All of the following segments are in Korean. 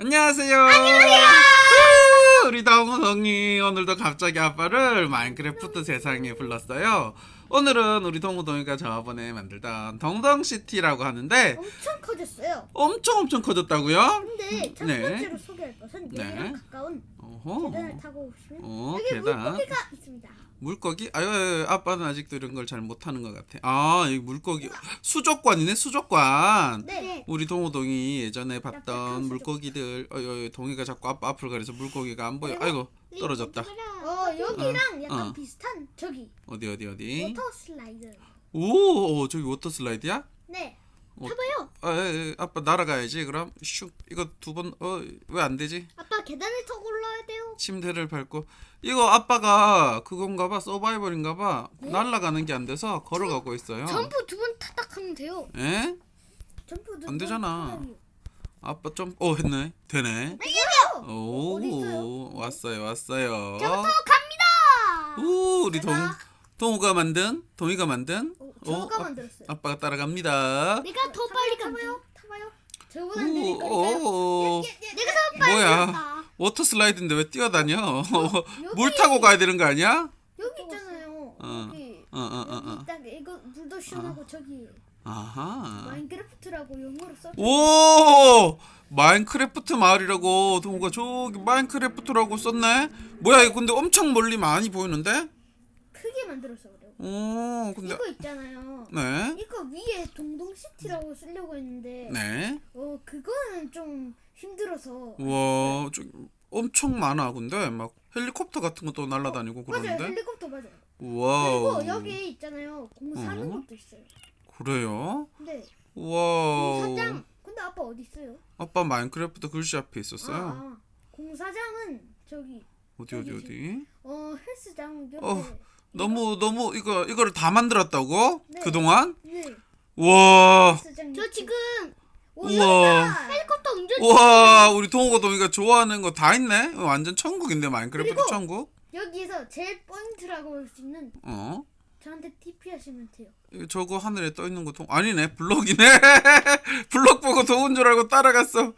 안녕하세요. 안녕하세요. 우리 동우동이 오늘도 갑자기 아빠를 마인크래프트 세상에 불렀어요. 오늘은 우리 동우동이가 저번에 만들던 동동시티라고 하는데 엄청 커졌어요. 엄청 엄청 커졌다고요? 근데 첫 네. 번째로 소개할 것은 네. 가까운 어허. 계단을 타고 오시면 어, 여기 계단. 물고기가 있습니다. 물고기? 아유, 아빠는 아직도 이런 걸 잘 못하는 것 같아. 아, 이 물고기 수족관이네, 수족관. 네. 우리 동호동이 예전에 봤던 물고기들, 어, 어, 동이가 자꾸 아빠 앞을 가려서 물고기가 안 보여. 아이고, 떨어졌다. 어 여기랑 약간 어. 비슷한 저기 어디, 어디, 어디? 워터 슬라이드. 오, 어, 저기 워터 슬라이드야? 네. 어, 타봐요. 아, 에, 에, 아빠 날아가야지. 그럼 슉 이거 두 번 어 왜 안 되지? 아빠 계단을 타고 올라야 돼요. 침대를 밟고 이거 아빠가 그건가봐 서바이벌인가봐 날아가는 게 안 돼서 걸어가고 있어요. 점프 두 번 타닥 하면 돼요. 에? 점프 안 되잖아. 아빠 좀 어 했네 되네. 이거요. 오 어디 있어요? 왔어요 왔어요. 저부터 갑니다. 오 우리 동 제가- 동우가 만든 동이가 만든 어, 저가 어, 만들었어요. 아빠가 따라갑니다. 내가 더 빨리 가봐요. 타봐요. 저보다 거니까요. 오, 내가 더 빨리 뭐야? 간다. 워터 슬라이드인데 왜 뛰어다녀? 물 타고 가야 되는 거 아니야? 여기 있잖아요. 어. 여기. 어, 어, 어, 어. 여기 딱 이거 물도 시원하고 저기 아하. 마인크래프트라고 영어로 써. 오! 마인크래프트 마을이라고 동우가 저기 마인크래프트라고 썼네. 뭐야 이거 근데 엄청 멀리 많이 보이는데? 크게 만들어서 그래요. 오, 근데 이거 있잖아요. 네. 이거 위에 동동 시티라고 쓰려고 했는데 네. 어 그거는 좀 힘들어서 우와, 저 엄청 많아 근데 막 헬리콥터 같은 것도 날아다니고 맞아요 그러는데. 헬리콥터 맞아요. 그리고 여기 있잖아요 공사하는 어? 것도 있어요. 그래요? 근데 와우. 공사장 근데 아빠 어디 있어요? 아빠 마인크래프트 글씨 앞에 있었어요. 아, 아. 공사장은 저기 어디 어디 어디? 어 헬스장 옆에 어, 너무 너무 이거 이거를 다 만들었다고? 네. 그동안? 네 와. 헬스장 저 지금 우와. 헬리콥터 운전 와, 우리 동호가 동이가 좋아하는 거 다 있네. 완전 천국인데 마인크래프트 그리고- 천국. 여기에서 제일 포인트라고 할수 있는 어? 저한테 TP 하시면 돼요. 이거 저거 하늘에 떠 있는 거 동 아니네 블럭이네. 블럭 보고 동은 줄 알고 따라갔어.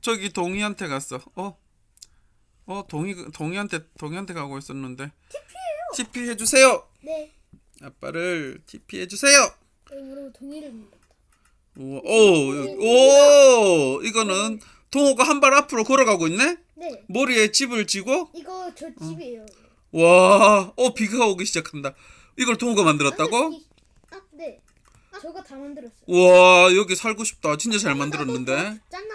저기 동이한테 갔어. 어? 어 동이 동이한테 동이한테 가고 있었는데. TP 해주세요. 네. 아빠를 TP 해주세요. 그리고 동의를 눌렀다. 우와, 오, 오, 이거는 동호가 한 발 앞으로 걸어가고 있네. 네. 머리에 집을 지고. 이거 저 집이에요. 와, 어 비가 오기 시작한다. 이걸 동호가 만들었다고? 이- 아, 네. 아, 저거 다 만들었어요. 와, 여기 살고 싶다. 진짜 잘 만들었는데. 잖아.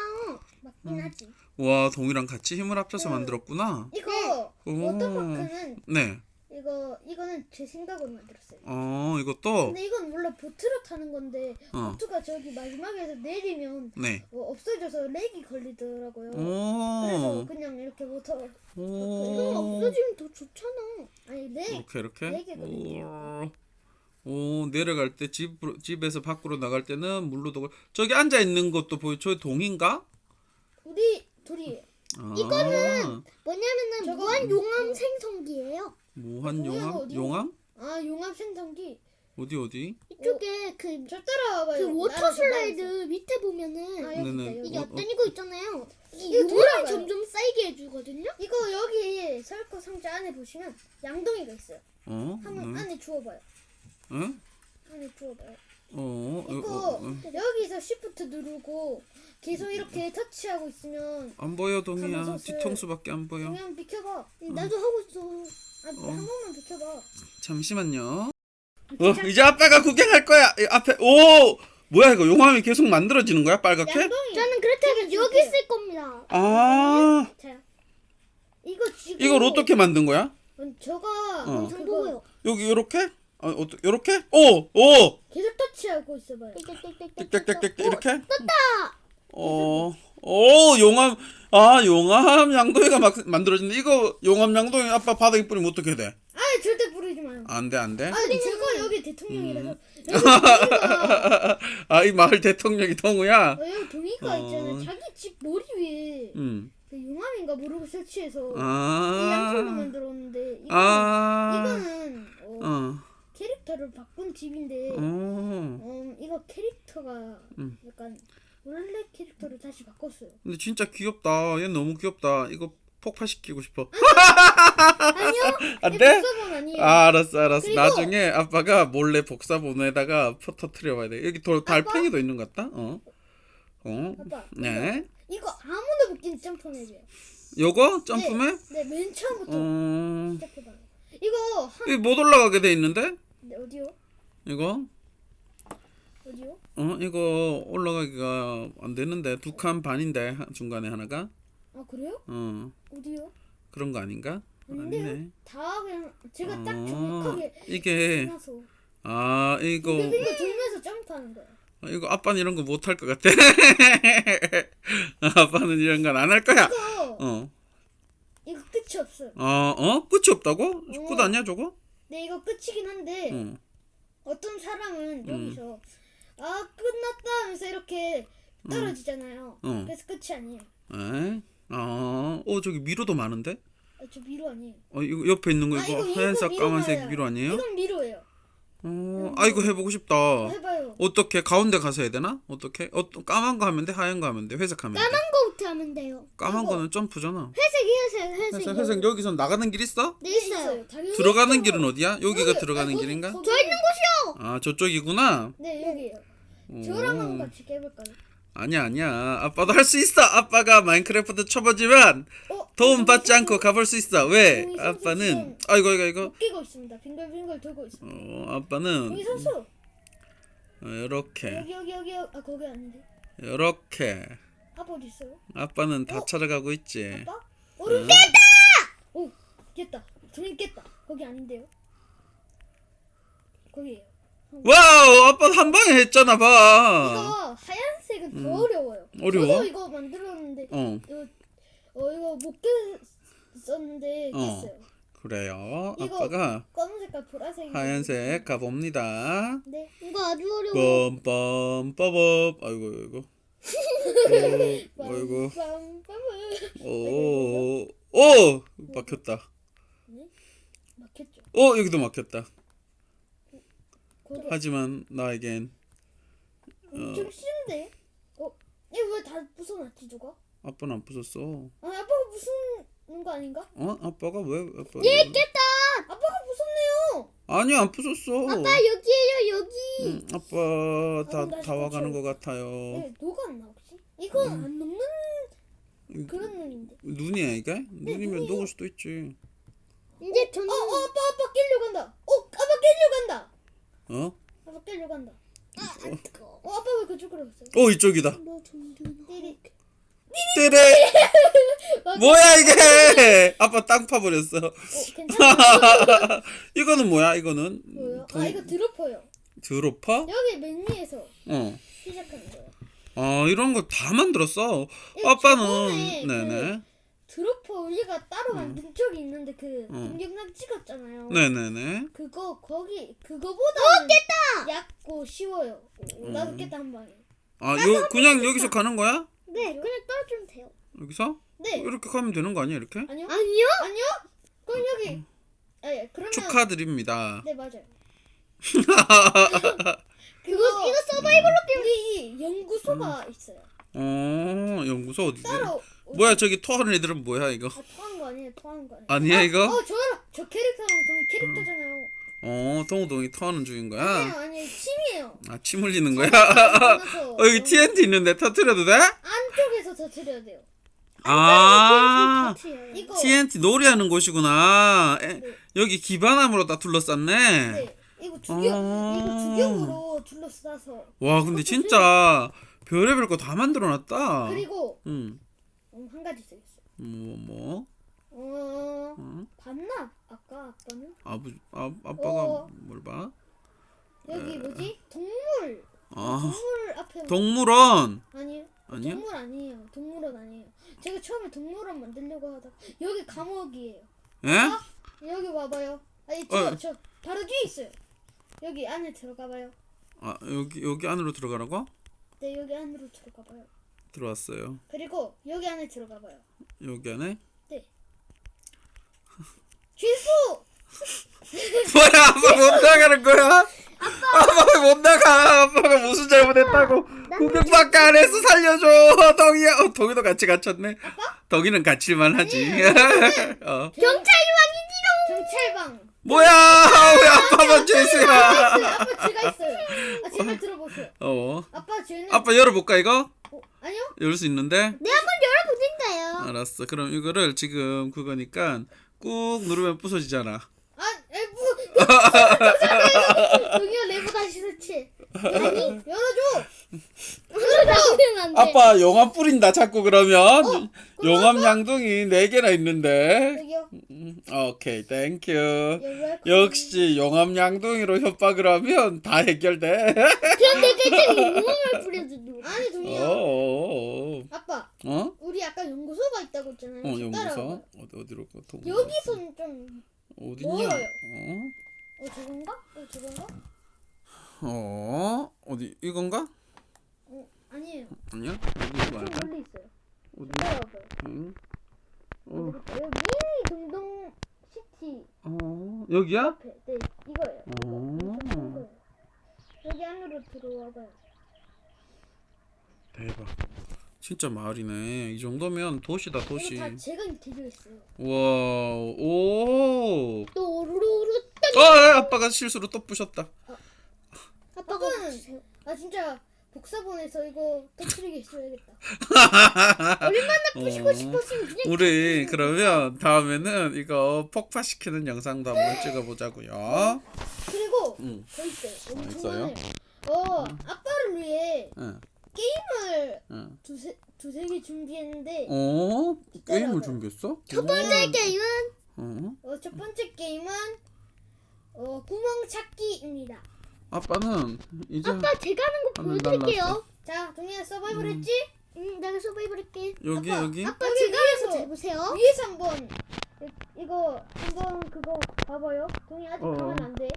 맞긴 하지. 와, 동이랑 같이 힘을 합쳐서 만들었구나. 이거 오. 워터파크는 네. 이거 이거는 제 생각으로 만들었어요. 어, 이것도. 근데 이건 원래 보트로 타는 건데 어. 보트가 저기 마지막에서 내리면 네. 어, 없어져서 렉이 걸리더라고요. 그래서 오. 그냥 이렇게 워터 이거 오. 없어지면 더 좋잖아. 아니 렉. 이렇게 이렇게. 네 개거든요. 오. 오, 내려갈 때 집, 집에서 밖으로 나갈 때는 물로 도 저기 앉아 있는 것도 보여. 저 동인가? 우리 둘이 아, 뭐냐면은 무한 용암 생성기예요. 무한 동이가 용암? 어디요? 용암? 아 용암 생성기 어디 어디? 이쪽에 그 저 따라와봐요. 그 워터 슬라이드 밑에 보면은 아 여기 네네. 있다 여기. 이게 어, 어떤 이거 있잖아요. 이 이거 돌아가요. 점점 쌓이게 해주거든요. 이거 여기 설거 상자 안에 보시면 양동이가 있어요. 어? 한번 응? 안에 주워봐요. 응? 안에 주워봐요. 어? 어, 이거 어, 어. 여기서 시프트 누르고 계속 이렇게 터치하고 있으면 안 보여 동이야. 쓸- 뒤통수밖에 안 보여. 그냥 비켜봐. 나도 하고 있어. 아, 어. 한 번만 비켜봐. 잠시만요. 어, 이제 아빠가 구경할 거야. 이 앞에 오 뭐야 이거 용암이 계속 만들어지는 거야 빨갛게? 양동이. 저는 그렇다면 여기 있을 겁니다. 아 자, 이거 지금 이걸 어떻게 만든 거야? 음, 저가 어. 그거 보고요. 여기 이렇게? 어, 어 이렇게? 오 오. 계속 터치하고 있어봐요. 띡띡띡띡 이렇게? 떴다. 어. 오 용암 아 용암 양동이가 막 만들어진다. 이거 용암 양동이 아빠 바닥에 뿌리면 어떻게 돼? 아 절대 부르지 마요. 안 돼 안 돼. 아니 제가 여기 대통령이라서 음. 여기 아 이 마을 대통령이 동우야. 어, 여기 동이가 어. 있잖아요. 자기 집 머리 위에 음. 그 용암인가 모르고 설치해서 이 아. 양쪽으로 만들었는데 이거는, 아. 이거는 어, 어. 캐릭터를 바꾼 집인데 어. 음, 이거 캐릭터가 음. 약간 원래 캐릭터를 다시 바꿨어요. 근데 진짜 귀엽다. 얘 너무 귀엽다. 이거 폭파시키고 싶어. 아니요. 안얘 돼? 복사본 아니에요. 아, 알았어, 알았어. 그리고- 나중에 아빠가 몰래 복사본에다가 퍼 터트려 봐야 돼. 여기 돌, 달팽이도 있는 것 같다. 어. 어. 아빠. 네. 이거 못 끼는 점프맵이에요. 요거 점프맨? 네, 맨 처음부터 어. 시작해봐요. 이거 한 이못 올라가게 돼 있는데? 네, 어디요? 이거? 어디요? 어, 이거 올라가기가 안 되는데 두 칸 반인데 하- 중간에 하나가? 아 그래요? 어. 어디요? 그런 거 아닌가? 아니네. 다 그냥 제가 딱 어, 정확하게 이게 해놔서 아, 이거 빙글빙글 돌면서 점프하는 거예요. 아, 이거 아빠는 이런 거 못 할 것 같아. 아빠는 이런 건 안 할 거야. 이거 어. 이거 끝이 없어요. 어, 어? 끝이 없다고? 끝 아니야, 저거? 네 이거 끝이긴 한데 어. 어떤 사람은 음. 여기서 아 끝났다 하면서 이렇게 떨어지잖아요. 어. 그래서 끝이 아니에요. 에? 어, 어, 저기 미로도 많은데? 아, 저 미로 아니에요. 어, 이거 옆에 있는 거 아, 이거 이거 하얀색, 미로 까만색. 미로 아니에요? 이건 미로예요. 어, 아, 이거 해보고 싶다. 해봐요. 어떻게 가운데 가서 해야 되나? 어떻게? 어, 까만 거 하면 돼? 하얀 거 하면 돼? 회색 하면 돼? 거부터 하면 돼요. 까만 이거. 거는 점프잖아. 회색, 회색, 회색. 회색, 회색 여기서 나가는 길 있어? 네, 네, 있어요. 당연히 들어가는 있어요. 길은 어디야? 여기가 여기, 들어가는 거기, 길인가? 거기. 저 있는 곳이요. 아, 저쪽이구나. 네 여기요. 오. 저랑 한번 같이 깨볼까요? 아니야, 아니야. 아빠도 할 수 있어. 아빠가 마인크래프트 쳐보지만 어? 도움 받지 않고 가볼 수 있어. 왜? 아빠는 아이고 이거 이거. 웃기고 있습니다. 빙글빙글 돌고 있습니다. 어, 아빠는 여기 선수 이렇게 여기 여기 여기 아 거기 아닌데 이렇게 아빠 어디 있어요? 아빠는 다 어? 찾아가고 있지. 아빠? 오른 깼다! 오 깼다. 종이 깼다. 거기 아닌데요? 거기에요. 와우, 아빠 한 방에 했잖아, 봐. 이거 하얀색은 더 어려워요. 음. 어려워? 저도 이거 만들었는데 어, 이거 어 이거 못 깼었는데 어. 깼어요. 그래요. 이거- 아빠가 검은 색깔 보라색 하얀색 가봅니다. 네. 이거 아주 어려워. 빰빰 빠법. 아이고 아이고. 오, 아이고. 빰 빰 빰. 오, 오, 막혔다. 막혔죠. 오, 여기도 막혔다. 거기 하지만 나에겐 엄청 쉬운데? 어? 이거 왜다 부숴놨지 누가? 아빠는 안 부쉈어. 아니 아빠가 부수는 거 아닌가? 어? 아빠가 왜? 아빠. 얘 깼다. 아빠가 부쉈네요. 아니 안 부쉈어. 아빠 여기에요 여기. 응, 아빠 다 다시 다 와가는. 것 같아요. 네, 녹았나 혹시? 이건 음. 안 녹는 그런 눈인데. 눈이야 이게? 눈이면 눈이에요. 녹을 수도 있지. 이제 저는 어, 어 아빠 아빠 깨려고 한다. 어 아빠 깨려고 한다. 어? 아빠 깨려고 한다. 아, 뜨거워. 어 아빠 왜 그쪽으로 갔어요? 어 이쪽이다. 띠리. 떼레. 뭐야 이게? 아빠 땅 파버렸어. 어 괜찮아. 이거는 뭐야? 이거는? 동- 아 이거 드로퍼요. 드로퍼? 여기 맨 위에서 어. 시작하는 거예요. 아 이런 거 다 만들었어. 이거 아빠는 저번에 그 네네 드 우리가 따로 만든 적이 있는데 그 응. 동영상 찍었잖아요. 네네네. 그거 거기 그거보다 어 깼다. 얕고 쉬워요. 오, 나도 음. 깼다 한 방에. 아 요 그냥 여기서 가는 거야? 네, 그냥 떨어지면 돼요. 여기서? 네. 이렇게 가면 되는 거 아니야 이렇게? 아니요? 아니요? 아니요? 그럼 여기. 아 예, 그러면 축하드립니다. 네 맞아요. 그거 이거 서바이벌로 우리 연구소가 있어요. 어 연구소 어디지? 따로 뭐야 저기 토하는 애들은 뭐야 이거? 아, 토한 거 아니에요? 토한 거 아니에요? 아니야 이거? 어, 저랑 저 캐릭터랑 동이 캐릭터잖아요. 어 동우동이 토하는 중인 거야? 아니에요. 침이에요. 아 침 흘리는 거야? 어 여기 TNT 있는데 터트려도 돼? 안쪽에서 터트려야 돼요. 아 이거 TNT 놀이하는 곳이구나. 에, 네. 여기 기반함으로 다 둘러쌌네. 네. 이거 두 아. 경, 이거 두 경으로 둘러싸서 와 근데 진짜 별의별 거 다 만들어놨다. 그리고 응. 음, 한 가지 있어요. 뭐 뭐? 어, 어? 봤나? 아까 아빠는 아버 아 아빠가 어. 뭘 봐? 여기 뭐지? 동물. 아 동물 앞에 동물원 아니에요. 아니야? 동물 아니에요. 동물원 아니에요. 제가 처음에 동물원 만들려고 하다가 여기 감옥이에요. 예? 아, 여기 와봐요. 아니 저 어. 저 바로 뒤에 있어요. 여기 안에 들어가봐요. 아 여기 여기 안으로 들어가라고? 네 여기 안으로 들어가봐요. 들어왔어요. 그리고 여기 안에 들어가 봐요. 여기 안에? 쥐수! 뭐야 아빠 못 나가는 거야? 아빠가 못 나가. 아빠가 무슨 잘못했다고. 구경밖에 안 해서 살려줘. 동이야. 어, 동이도 같이 갇혔네. 동이는 갇힐만 하지. 어. 경찰관이지롱. 경찰방. 뭐야? 왜 아빠만 죄수야? 아빠 죄가 있어요. 아 제발 들어보세요. 어. 아빠 죄는 아빠 열어볼까 이거? 어. 열수 있는데? 네 한번 열어보든가요. 알았어. 그럼 이거를 지금 그거니까 꾹 누르면 부서지잖아. 아 레브. 여기가 레브 다시 설치. 아니 열어줘. 열어보면 안 돼. 아빠 용암 뿌린다 자꾸 그러면 어, 용암 양동이 네 개나 있는데. 여기요. 음, 오케이, 땡큐. 여기. 역시 용암 양동이로 협박을 하면 다 해결돼. 그런데 그때 용암을 뿌려주고. 아니 동이야. 어, 아빠 어, 우리 아까 연구소가 있다고 했잖아요. 어, 저 연구소. 어디 어디로 가? 동- 여기서는 좀 어디냐? 멀어요. 어, 어 저건가? 어 저건가? 어, 어디 이건가? 어 아니에요. 아니야? 여기 멀리 있어요. 어디? 따라와봐요. 응? 어, 여기 동동 시티 어, 여기야? 앞에 네 이거예요. 이거. 어. 거예요. 여기 안으로 들어와봐요. 대박. 진짜 마을이네. 이 정도면 도시다 도시. 이거 다 제가 인테리어 했어요. 와, 오. 또 오르르 아, 아, 아빠가 실수로 또 부셨다. 아빠가 아빠는. 아 진짜 복사본에서 이거 터트리게 했어야겠다. 부시고 싶었으면 그냥 우리 그러면 다음에는 이거 폭파시키는 영상도 한번 찍어보자고요. 그리고 응. 더 있어요. 아, 엄청 있어요? 많아요. 어 아빠를 위해 응, 게임을 응. 두세 두세 개 준비했는데 어? 게임을. 준비했어? 첫 번째 게임은 어? 어, 첫 번째 게임은 어, 구멍 찾기입니다. 아빠는 이제 아빠 제가 하는 거 보여드릴게요. 자, 동이야 서바이벌 음. 했지? 응, 내가 서바이벌 할게. 여기 아빠, 여기 아빠 여기 제가 위에서. 거잘 보세요. 위에서 한번 이- 이거 한번 그거 봐봐요. 동이 아직 어. 가면 안 돼.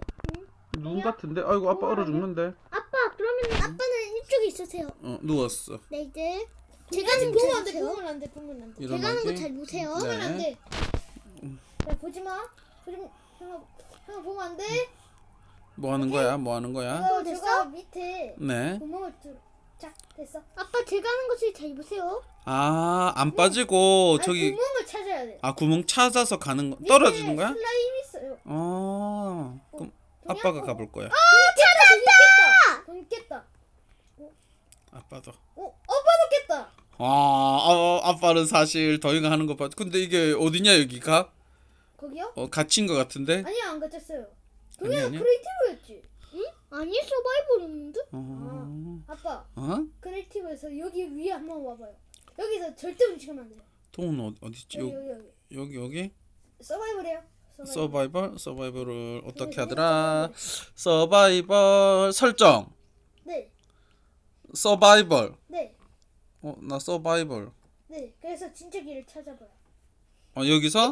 눈 같은데? 아이고 아빠 어, 얼어 죽는데. 아빠 그러면 아빠는 이쪽에 있으세요. 어 누웠어. 네 이제 제가 거 보면 잘안 돼. 보세요. 보면 안 돼. 보면 안 돼. 일어나기. 제가 하는 거잘 보세요. 네. 보면 안 돼. 야 보지 마. 보지 마. 형아, 형아 보면 안 돼. 뭐 하는 거야? 뭐 하는 거야? 이거 됐어? 제가 밑에 네. 구멍을 뚫. 자, 됐어. 아빠 제가 하는 거 제일 잘 보세요. 아 안 빠지고 아니, 저기 구멍을 찾아야 돼. 아 구멍 찾아서 가는 거 밑에 떨어지는 거야? 슬라임 있어요. 어. 그럼 아빠가 아빠. 가볼 거야. 찾았다. 동이 깼다. 아빠도. 어, 아빠도 깼다. 아, 어, 아빠는 사실 더위가 하는 거 봐. 근데 이게 어디냐 여기가? 거기요? 어 갇힌 거 같은데? 아니야 안 갇혔어요. 아니, 동이야 아니야? 크리에이티브였지. 아니 서바이벌인데? 어. 아빠 어? 크리에이티브에서 여기 위에 한번 와봐요. 여기서 절대 움직이면 안 돼요. 동은 어디 어디지? 여기 여기 여기 여기. 여기? 서바이벌해요. 서바이벌 서바이벌을 어떻게 네, 하더라? 서바이벌 설정. 네, 서바이벌. 네, 어, 나 서바이벌. 네. 그래서 진짜 길을 찾아봐요. 어, 여기서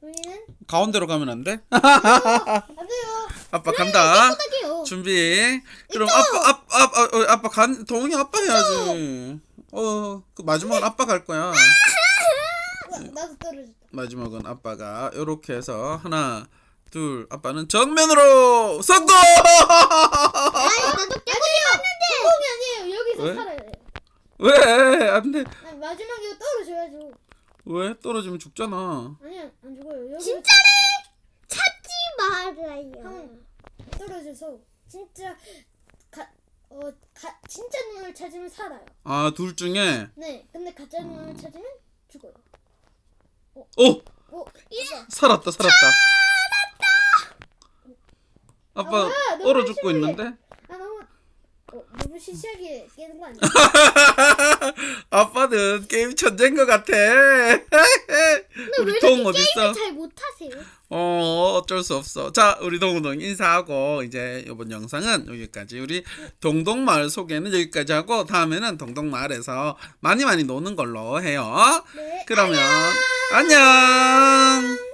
동이는 가운데로 가면 안 돼? 안 돼요. 아빠 간다. 딱이요. 준비. 그럼 아빠 아빠 아빠 어, 아빠 간 동이 아빠 해야지. 어, 그 마지막은 아빠 갈 거야. 나, 나도 떨어졌다. 마지막은 아빠가 요렇게 해서 하나, 둘, 아빠는 정면으로 성공! 나도 성공이 아니에요. 여기서 왜? 살아야 돼요. 왜? 안 돼. 아니, 마지막에 떨어져야죠. 왜? 떨어지면 죽잖아. 아니야 안 죽어요. 여기 진짜래 찾지 말아요. 형 떨어져서 진짜 가, 어, 가, 진짜 눈을 찾으면 살아요. 아, 둘 중에 네, 근데 가짜 눈을 찾으면 죽어요. 오! 어, 살았다, 살았다. 아빠 뭐야, 너무 얼어 죽고. 있는데? 아 너무 시시하게 깨는 거 아니야? 아빠는 게임 천재인 것 같아. 우리 동 어디 있어? 잘 못하세요. 어 어쩔 수 없어. 자 우리 동동 인사하고 이제 이번 영상은 여기까지. 우리 동동마을 소개는 여기까지 하고 다음에는 동동마을에서 많이 많이 노는 걸로 해요. 네. 그러면 안녕.